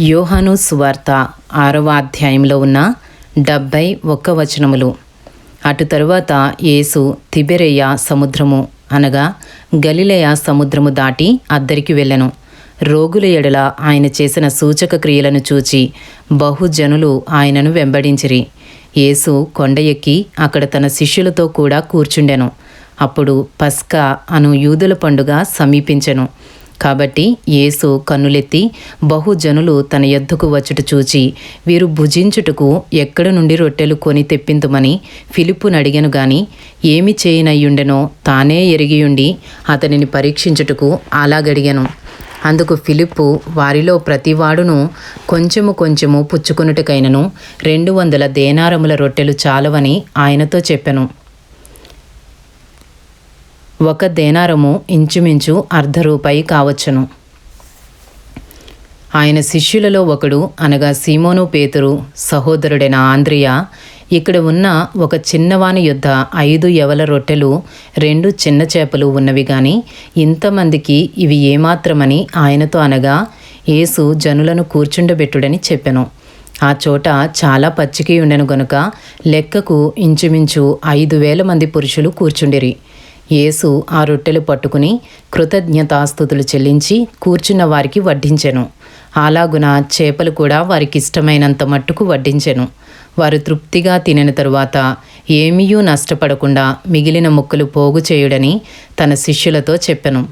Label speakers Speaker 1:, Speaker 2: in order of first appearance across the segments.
Speaker 1: యోహాను సువార్త ఆరవ అధ్యాయంలో ఉన్న డెబ్భై ఒక్క వచనములు. అటు తరువాత యేసు తిబెరేయ సముద్రము అనగా గలిలయ సముద్రము దాటి అద్దరికి వెళ్ళెను. రోగుల ఎడల ఆయన చేసిన సూచక క్రియలను చూచి బహుజనులు ఆయనను వెంబడించిరి. యేసు కొండ ఎక్కి అక్కడ తన శిష్యులతో కూడా కూర్చుండెను. అప్పుడు పస్కా అను యూదుల పండుగ సమీపించెను. కాబట్టి యేసు కన్నులెత్తి బహుజనులు తన యొద్దకు వచ్చుట చూచి వీరు భుజించుటకు ఎక్కడ నుండి రొట్టెలు కొని తెప్పింతుమని ఫిలిప్పును అడిగను గాని ఏమి చేయనయ్యుండెనో తానే ఎరిగియుండి అతనిని పరీక్షించుటకు అలాగడిగాను అందుకు ఫిలిప్పు వారిలో ప్రతివాడును కొంచెము కొంచెము పుచ్చుకున్నట్టుకైనను రెండు వందల దేనారముల రొట్టెలు చాలవని ఆయనతో చెప్పెను. ఒక దేనారము ఇంచుమించు అర్ధ రూపాయి కావచ్చును. ఆయన శిష్యులలో ఒకడు అనగా సీమోను పేతురు సహోదరుడైన ఆంద్రియా ఇక్కడ ఉన్న ఒక చిన్నవాని యొద్ద ఐదు ఎవల రొట్టెలు రెండు చిన్న చేపలు ఉన్నవి గాని ఇంతమందికి ఇవి ఏమాత్రమని ఆయనతో అనగా యేసు జనులను కూర్చుండబెట్టుడని చెప్పెను. ఆ చోట చాలా పచ్చికి ఉండెను గనుక లెక్కకు ఇంచుమించు ఐదు వేల మంది పురుషులు కూర్చుండిరి. యేసు ఆ రొట్టెలు పట్టుకుని కృతజ్ఞతాస్థుతులు చెల్లించి కూర్చున్న వారికి వడ్డించెను. అలాగున చేపలు కూడా వారికి ఇష్టమైనంత మట్టుకు వడ్డించెను. వారు తృప్తిగా తినిన తరువాత ఏమీయూ నష్టపడకుండా మిగిలిన ముక్కలు పోగు చేయుడని తన శిష్యులతో చెప్పెను.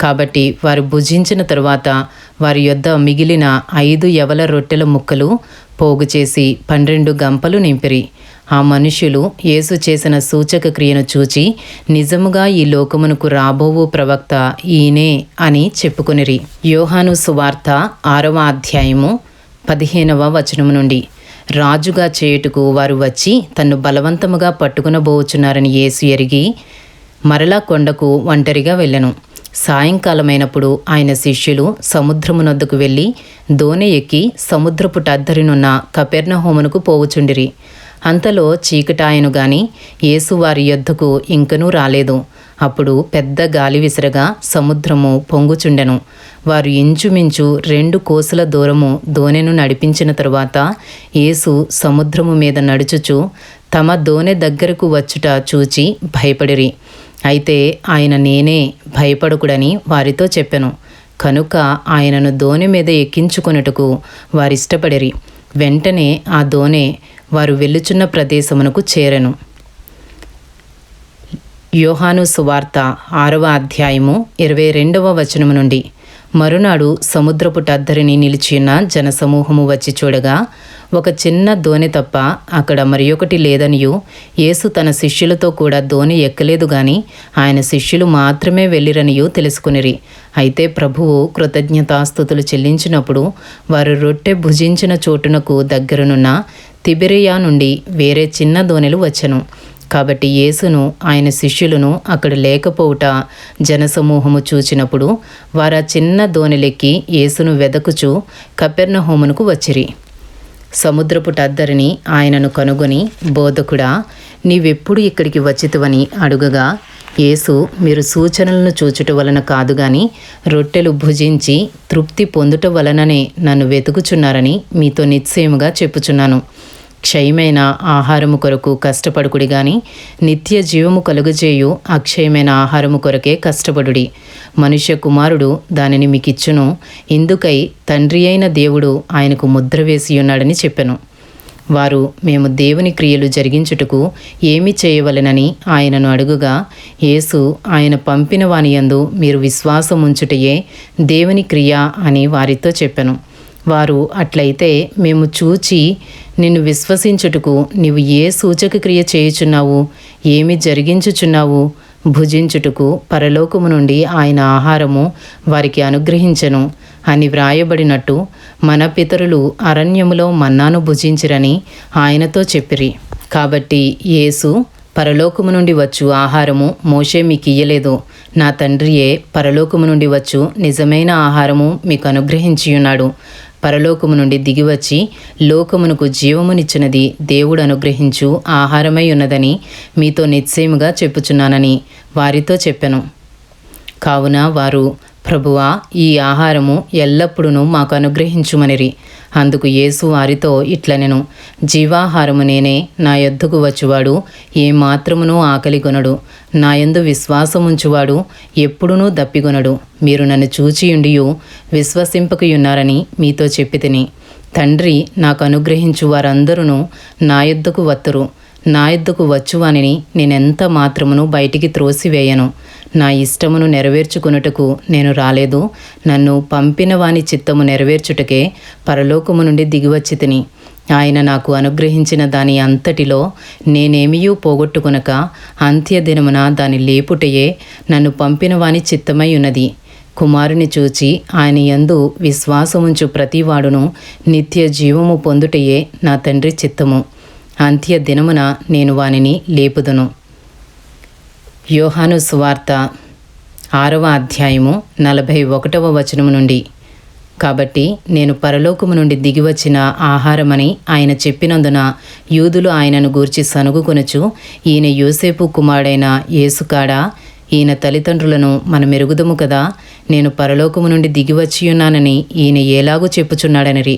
Speaker 1: కాబట్టి వారు భుజించిన తరువాత వారి యొద్ద మిగిలిన ఐదు యవల రొట్టెల ముక్కలు పోగు చేసి పన్నెండు గంపలు నింపిరి. ఆ మనుషులు యేసు చేసిన సూచక క్రియను చూచి నిజముగా ఈ లోకమునకు రాబోవు ప్రవక్త ఈయనే అని చెప్పుకొనిరి. యోహాను సువార్త ఆరవ అధ్యాయము పదిహేనవ వచనము నుండి రాజుగా చేయుటకు వారు వచ్చి తన్ను బలవంతముగా పట్టుకునబోచున్నారని యేసు ఎరిగి మరలా కొండకు ఒంటరిగా వెళ్ళను. సాయంకాలమైనప్పుడు ఆయన శిష్యులు సముద్రమునొద్దకు వెళ్ళి దోనె ఎక్కి సముద్రపు టద్దరినున్న కపెర్ణహోమునకు పోవుచుండిరి. అంతలో చీకటాయను గాని యేసువారి యొద్దకు ఇంకనూ రాలేదు. అప్పుడు పెద్ద గాలి విసరగా సముద్రము పొంగుచుండెను. వారు ఇంచుమించు రెండు కోసుల దూరము దోనెను నడిపించిన తరువాత యేసు సముద్రము మీద నడుచుచు తమ దోనె దగ్గరకు వచ్చుట చూచి భయపడిరి. అయితే ఆయన నేనే భయపడకుడని వారితో చెప్పెను. కనుక ఆయనను దోనె మీద ఎక్కించుకొనుటకు వారిష్టపడిరి. వెంటనే ఆ దోనె వారు వెళ్ళుచున్న ప్రదేశమునకు చేరెను. యోహాను సువార్త ఆరవ అధ్యాయము ఇరవై రెండవ వచనము నుండి మరునాడు సముద్రపు టద్దరిని నిలిచియున్న జనసమూహము వచ్చి చూడగా ఒక చిన్న దోణి తప్ప అక్కడ మరి ఒకటి లేదనియు యేసు తన శిష్యులతో కూడా దోణి ఎక్కలేదు గాని ఆయన శిష్యులు మాత్రమే వెళ్ళిరనియు తెలుసుకునిరి. అయితే ప్రభువు కృతజ్ఞతాస్థుతులు చెల్లించినప్పుడు వారు రొట్టె భుజించిన చోటునకు దగ్గరనున్న తిబెరియా నుండి వేరే చిన్న దోణెలు వచ్చెను. కాబట్టి యేసును ఆయన శిష్యులను అక్కడ లేకపోవుట జనసమూహము చూచినప్పుడు వారు ఆ చిన్న దోణిలెక్కి యేసును వెదకుచు కపెర్ణహోమునకు వచ్చిరి. సముద్రపు టద్దరిని ఆయనను కనుగొని బోధకుడా నీవెప్పుడు ఇక్కడికి వచ్చితువని అడుగగా యేసు మీరు సూచనలను చూచుట వలన కాదు గాని రొట్టెలు భుజించి తృప్తి పొందుట వలననే నన్ను వెతుకుచున్నారని మీతో నిశ్చయముగా చెప్పుచున్నాను. క్షయమైన ఆహారము కొరకు కష్టపడుకుడి గాని నిత్య జీవము కలుగజేయు అక్షయమైన ఆహారము కొరకే కష్టపడుడి. మనుష్య కుమారుడు దానిని మీకిచ్చును ఇందుకై తండ్రి అయిన దేవుడు ఆయనకు ముద్ర వేసి ఉన్నాడని చెప్పెను. వారు మేము దేవుని క్రియలు జరిగించుటకు ఏమి చేయవలెనని ఆయనను అడుగుగా యేసు ఆయన పంపిన వానియందు మీరు విశ్వాసముంచుటయే దేవుని క్రియ అని వారితో చెప్పెను. వారు అట్లయితే మేము చూచి నిన్ను విశ్వసించుటకు నీవు ఏ సూచక క్రియ చేయుచున్నావు? ఏమి జరిగించుచున్నావు? భుజించుటకు పరలోకము నుండి ఆయన ఆహారము వారికి అనుగ్రహించను. అని వ్రాయబడినట్టు మన పితరులు అరణ్యములో మన్నాను భుజించిరని ఆయనతో చెప్పిరి. కాబట్టి యేసు పరలోకము నుండి వచ్చు ఆహారము మోషే మీకు ఇయ్యలేదు నా తండ్రియే పరలోకము నుండి వచ్చు నిజమైన ఆహారము మీకు అనుగ్రహించియున్నాడు పరలోకము నుండి దిగివచ్చి లోకమునకు జీవమునిచ్చినది దేవుడు అనుగ్రహించు ఆహారమై ఉన్నదని మీతో నిశ్చయముగా చెప్పుచున్నానని వారితో చెప్పెను. కావున వారు ప్రభువా ఈ ఆహారము ఎల్లప్పుడూ మాకు అనుగ్రహించుమనిరి. అందుకు యేసు వారితో ఇట్లనెను జీవాహారము నేనే నా యొద్దకు వచ్చువాడు ఏ మాత్రమునూ ఆకలిగొనడు నాయందు విశ్వాసముంచువాడు ఎప్పుడునూ దప్పిగొనడు. మీరు నన్ను చూచియుండియు విశ్వసింపకయున్నారని మీతో చెప్పి తిని తండ్రి నాకు అనుగ్రహించు వారందరూ నా యొద్దకు వత్తురు. నా యొద్దకు వచ్చువానిని నేనెంత మాత్రమును బయటికి త్రోసివేయను? నా ఇష్టమును నెరవేర్చుకున్నటకు నేను రాలేదు. నన్ను పంపిన వాని చిత్తము నెరవేర్చుటకే పరలోకము నుండి దిగివచ్చి తిని ఆయన నాకు అనుగ్రహించిన దాని అంతటిలో నేనేమియూ పోగొట్టుకునక అంత్యదినమున దాని లేపుటయే నన్ను పంపిన వాని చిత్తమై ఉన్నది. కుమారుని చూచి ఆయన యందు విశ్వాసముంచు ప్రతివాడును నిత్య జీవము పొందుటయే నా తండ్రి చిత్తము. అంత్య దినమున నేను వానిని లేపుదును. యోహాను సువార్త ఆరవ అధ్యాయము నలభై ఒకటవ వచనము నుండి. కాబట్టి నేను పరలోకము నుండి దిగివచ్చిన ఆహారమని ఆయన చెప్పినందున యూదులు ఆయనను గూర్చి సనుగుకొనుచు ఈయన యోసేపు కుమారుడైన యేసుకాడా ఈయన తల్లిదండ్రులను మన మెరుగుదము కదా నేను పరలోకము నుండి దిగివచ్చియున్నానని ఈయన ఏలాగూ చెప్పుచున్నాడనిరి.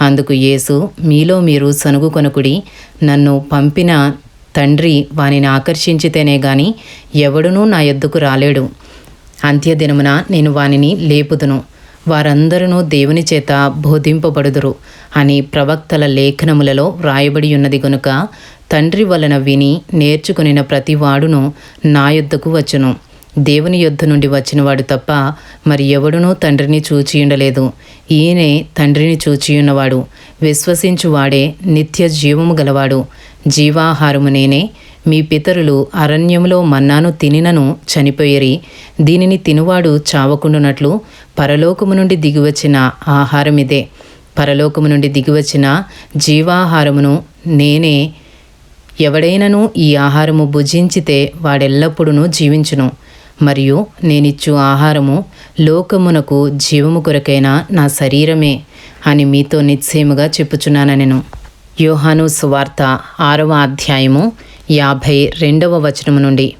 Speaker 1: అందుకు యేసు మీలో మీరు సనుగు కొనకుడి నన్ను పంపిన తండ్రి వానిని ఆకర్షించితేనే గాని ఎవడునూ నా ఎద్దుకు రాలేడు. అంత్యదినమున నేను వానిని లేపుదును. వారందరూ దేవుని చేత బోధింపబడుదురు అని ప్రవక్తల లేఖనములలో వ్రాయబడి ఉన్నది గనుక తండ్రి వలన విని నేర్చుకునిన ప్రతివాడును నా యొద్దకు వచ్చును. దేవుని యుద్ధ నుండి వచ్చినవాడు తప్ప మరి ఎవడునూ తండ్రిని చూచియుండలేదు ఈయనే తండ్రిని చూచియున్నవాడు విశ్వసించువాడే నిత్య జీవము గలవాడు. జీవాహారము నేనే. మీ పితరులు అరణ్యములో మన్నాను తినినను చనిపోయిరి. దీనిని తినువాడు చావకుండునట్లు పరలోకము నుండి దిగివచ్చిన ఆహారమిదే. పరలోకము నుండి దిగివచ్చిన జీవాహారమును నేనే. ఎవడైనను ఈ ఆహారము భుజించితే వాడెల్లప్పుడూ జీవించును. మరియు నేనిచ్చు ఆహారము లోకమునకు జీవము కొరకైన నా శరీరమే అని మీతో నిశ్చయముగా చెప్పుచున్నానెను యోహాను సువార్త ఆరవ అధ్యాయము యాభై రెండవ వచనము నుండి.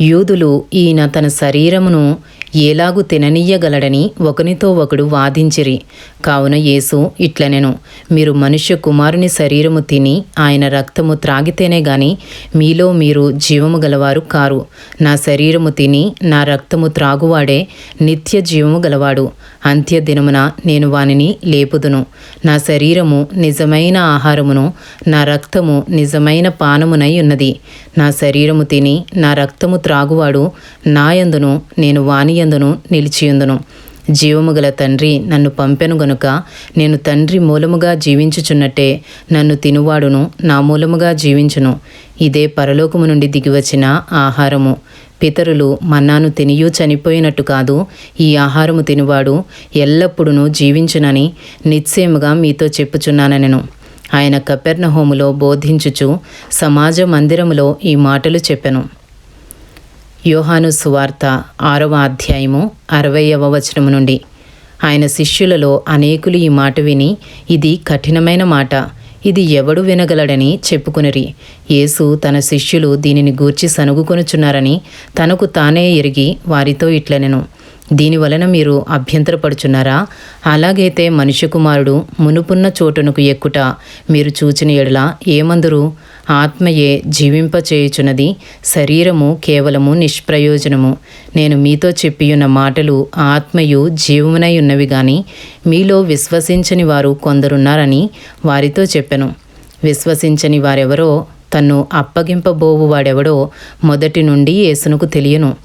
Speaker 1: యూదులు ఈయన తన శరీరమును ఏలాగు తిననీయగలడని ఒకనితో ఒకడు వాదించిరి. కావున యేసు ఇట్లనెను మీరు మనుష్య కుమారుని శరీరము తిని ఆయన రక్తము త్రాగితేనే గాని మీలో మీరు జీవము గలవారు కారు. నా శరీరము తిని నా రక్తము త్రాగువాడే నిత్య జీవము గలవాడు. అంత్య దినమున నేను వానిని లేపుదును. నా శరీరము నిజమైన ఆహారమును నా రక్తము నిజమైన పానమునై ఉన్నది. నా శరీరము తిని నా రక్తము త్రాగువాడు నాయందును నేను వాని వానియందును నిలిచియుందును. జీవము గల తండ్రి నన్ను పంపెను గనుక నేను తండ్రి మూలముగా జీవించుచున్నట్టే నన్ను తినువాడును నా మూలముగా జీవించును. ఇదే పరలోకము నుండి దిగివచ్చిన ఆహారము. పితరులు మన్నాను తినియూ చనిపోయినట్టు కాదు ఈ ఆహారము తినువాడు ఎల్లప్పుడూ జీవించునని నిశ్చయముగా మీతో చెప్పుచున్నానెను ఆయన కపెర్నహోములో బోధించుచు సమాజ మందిరములో ఈ మాటలు చెప్పెను. యోహాను సువార్త ఆరవ అధ్యాయము అరవయవ వచనము నుండి. ఆయన శిష్యులలో అనేకులు ఈ మాట విని ఇది కఠినమైన మాట ఇది ఎవడు వినగలడని చెప్పుకునిరి. యేసు తన శిష్యులు దీనిని గూర్చి సనుగుకొనుచున్నారని తనకు తానే ఎరిగి వారితో ఇట్లనెను. దీని వలన మీరు అభ్యంతరపడుచున్నారా? అలాగైతే మనుష్య కుమారుడు మునుపున్న చోటునకు ఎక్కుట మీరు చూచిన ఎడల ఏమందురు? ఆత్మయే జీవింపచేయుచున్నది శరీరము కేవలము నిష్ప్రయోజనము. నేను మీతో చెప్పియున్న మాటలు ఆత్మయు జీవమునై ఉన్నవి గాని మీలో విశ్వసించని వారు కొందరున్నారని వారితో చెప్పెను. విశ్వసించని వారెవరో తన్ను అప్పగింపబోవు వాడెవడో మొదటి నుండి యేసునకు తెలియను.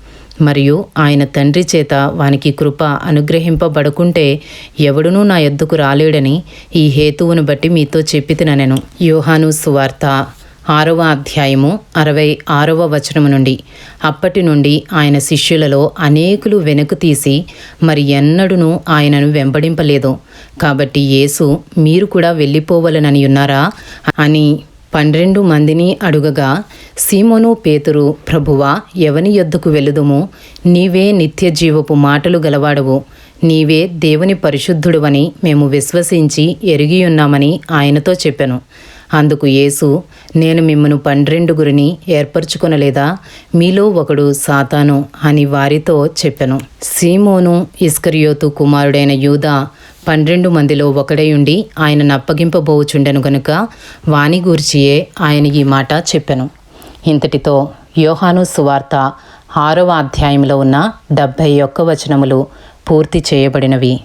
Speaker 1: మరియు ఆయన తండ్రి చేత వానికి కృప అనుగ్రహింపబడుకుంటే ఎవడునూ నా ఎద్దుకు రాలేడని ఈ హేతువును బట్టి మీతో చెప్పి తిననెను. యోహాను సువార్త. ఆరవ అధ్యాయము అరవై ఆరవ వచనము నుండి. అప్పటి నుండి ఆయన శిష్యులలో అనేకులు వెనుకు తీసి మరి ఎన్నడూనూ ఆయనను వెంబడింపలేదు. కాబట్టి యేసు మీరు కూడా వెళ్ళిపోవలనని ఉన్నారా అని పన్నెండు మందిని అడుగగా సీమోను పేతురు ప్రభువా ఎవని యొద్దకు వెలుదుము నీవే నిత్య జీవపు మాటలు గలవాడవు. నీవే దేవుని పరిశుద్ధుడువని మేము విశ్వసించి ఎరిగి ఉన్నామని ఆయనతో చెప్పాను. అందుకు యేసు నేను మిమ్మను పన్నెండుగురిని ఏర్పరచుకొనలేదా? మీలో ఒకడు సాతాను అని వారితో చెప్పెను. సీమోను ఇస్కరియోతు కుమారుడైన యూదా పన్నెండు మందిలో ఒకడై ఉండి ఆయన నప్పగింపబోచుండెను గనుక వాణి గూర్చియే ఆయన ఈ మాట చెప్పెను. ఇంతటితో యోహాను సువార్త ఆరవ అధ్యాయంలో ఉన్న డెబ్భై ఒక్క వచనములు పూర్తి చేయబడినవి.